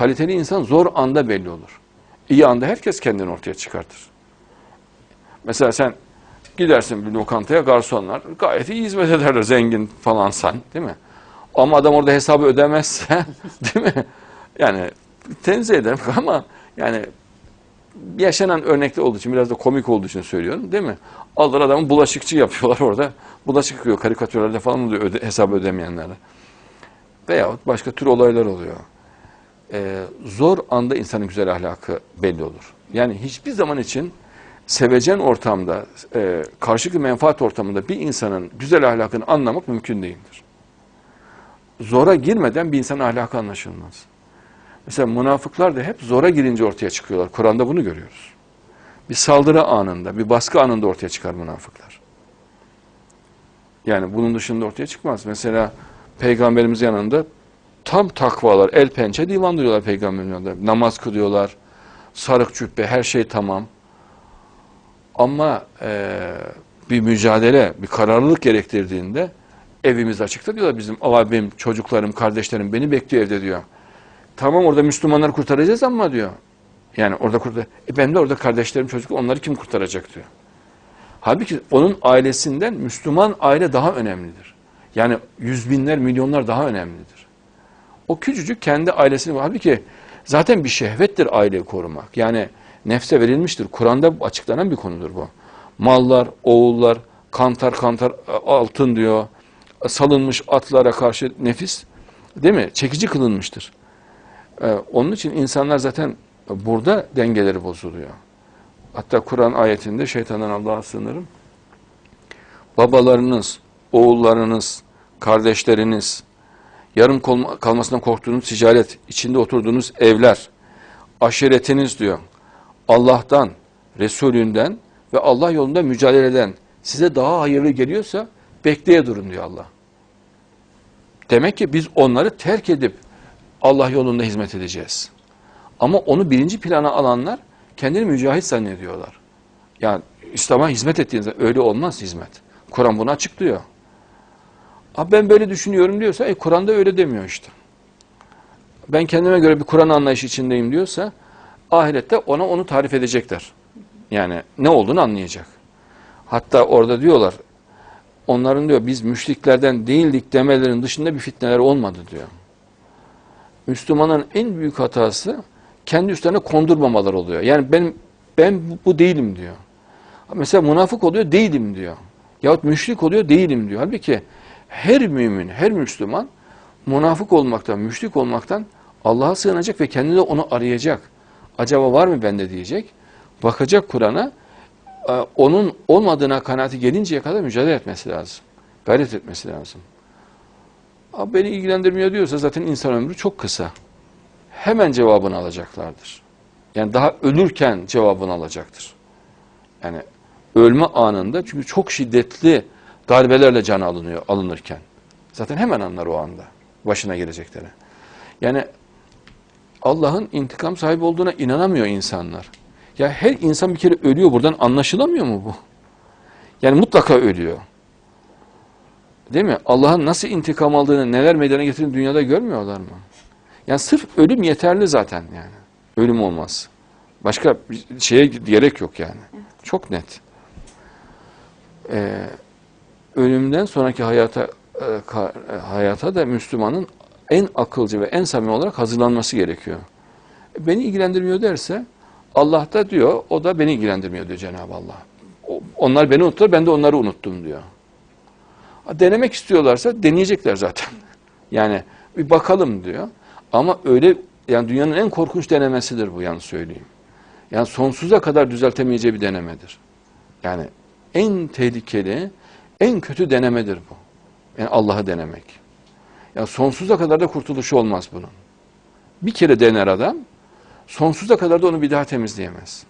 Kaliteli insan zor anda belli olur. İyi anda herkes kendini ortaya çıkartır. Mesela sen gidersin bir lokantaya garsonlar gayet iyi hizmet ederler zengin falansan değil mi? Ama adam orada hesabı ödemezse değil mi? Yani tenzih ederim ama yani yaşanan örnekte olduğu için biraz da komik olduğu için söylüyorum değil mi? Alır adamı bulaşıkçı yapıyorlar orada. Bulaşık yıkıyor karikatürlerde falan oluyor öde, hesabı ödemeyenlere. Veyahut başka tür olaylar oluyor. Ee, zor anda insanın güzel ahlakı belli olur. Yani hiçbir zaman için sevecen ortamda, e, karşılıklı menfaat ortamında bir insanın güzel ahlakını anlamak mümkün değildir. Zora girmeden bir insanın ahlakı anlaşılmaz. Mesela münafıklar da hep zora girince ortaya çıkıyorlar. Kur'an'da bunu görüyoruz. Bir saldırı anında, bir baskı anında ortaya çıkar münafıklar. Yani bunun dışında ortaya çıkmaz. Mesela peygamberimiz yanında tam takvalar, el pençe divan duruyorlar peygamberin yanında. Namaz kılıyorlar, sarık cübbe, her şey tamam. Ama eee, bir mücadele, bir kararlılık gerektirdiğinde evimiz açıkta diyorlar bizim abim, çocuklarım, kardeşlerim beni bekliyor evde diyor. Tamam orada Müslümanları kurtaracağız ama diyor. Yani orada kurtar. E ben de orada kardeşlerim, çocuk onları kim kurtaracak diyor. Halbuki onun ailesinden Müslüman aile daha önemlidir. Yani yüz binler, milyonlar daha önemlidir. O küçücük kendi ailesini, halbuki zaten bir şehvettir aileyi korumak. Yani nefse verilmiştir. Kur'an'da açıklanan bir konudur bu. Mallar, oğullar, kantar kantar altın diyor. Salınmış atlara karşı nefis değil mi? Çekici kılınmıştır. Ee, onun için insanlar zaten burada dengeleri bozuluyor. Hatta Kur'an ayetinde şeytandan Allah'a sığınırım. Babalarınız, oğullarınız, kardeşleriniz, yarım kalmasından korktuğunuz ticaret, içinde oturduğunuz evler, aşiretiniz diyor. Allah'tan, Resulünden ve Allah yolunda mücadele eden size daha hayırlı geliyorsa bekleye durun diyor Allah. Demek ki biz onları terk edip Allah yolunda hizmet edeceğiz. Ama onu birinci plana alanlar kendini mücahit zannediyorlar. Yani İslam'a hizmet ettiğinizde öyle olmaz hizmet. Kur'an bunu açıklıyor. Abi ben böyle düşünüyorum diyorsa e, Kur'an'da öyle demiyor işte. Ben kendime göre bir Kur'an anlayışı içindeyim diyorsa ahirette ona onu tarif edecekler. Yani ne olduğunu anlayacak. Hatta orada diyorlar onların diyor biz müşriklerden değildik demelerin dışında bir fitneler olmadı diyor. Müslümanın en büyük hatası kendi üstlerine kondurmamalar oluyor. Yani ben ben bu- değilim diyor. Mesela münafık oluyor değilim diyor. Yahut müşrik oluyor değilim diyor. Halbuki her mümin, her Müslüman münafık olmaktan, müşrik olmaktan Allah'a sığınacak ve kendine onu arayacak. Acaba var mı bende diyecek. Bakacak Kur'an'a e, onun olmadığına kanaati gelinceye kadar mücadele etmesi lazım. Gayret etmesi lazım. Abi beni ilgilendirmiyor diyorsa zaten insan ömrü çok kısa. Hemen cevabını alacaklardır. Yani daha ölürken cevabını alacaktır. Yani ölme anında çünkü çok şiddetli darbelerle can alınıyor alınırken. Zaten hemen anlar o anda başına gelecekleri. Yani Allah'ın intikam sahibi olduğuna inanamıyor insanlar. Ya her insan bir kere ölüyor buradan anlaşılamıyor mu bu? Yani mutlaka ölüyor. Değil mi? Allah'ın nasıl intikam aldığını, neler meydana getirdiğini dünyada görmüyorlar mı? Yani sırf ölüm yeterli zaten yani. Ölüm olmaz. Başka bir şeye gerek yok yani. Çok net. Ee, ölümden sonraki hayata e, e, hayata da Müslümanın en akılcı ve en samimi olarak hazırlanması gerekiyor. E, Beni ilgilendirmiyor derse Allah da diyor, o da beni ilgilendirmiyor diyor Cenab-ı Allah. Onlar beni unuttular, ben de onları unuttum diyor. Denemek istiyorlarsa deneyecekler zaten. Yani bir bakalım diyor. Ama öyle yani dünyanın en korkunç denemesidir bu yalnız söyleyeyim. Yani sonsuza kadar düzeltemeyeceği bir denemedir. Yani en tehlikeli, en kötü denemedir bu. Yani Allah'ı denemek. Yani sonsuza kadar da kurtuluşu olmaz bunun. Bir kere dener adam, sonsuza kadar da onu bir daha temizleyemez.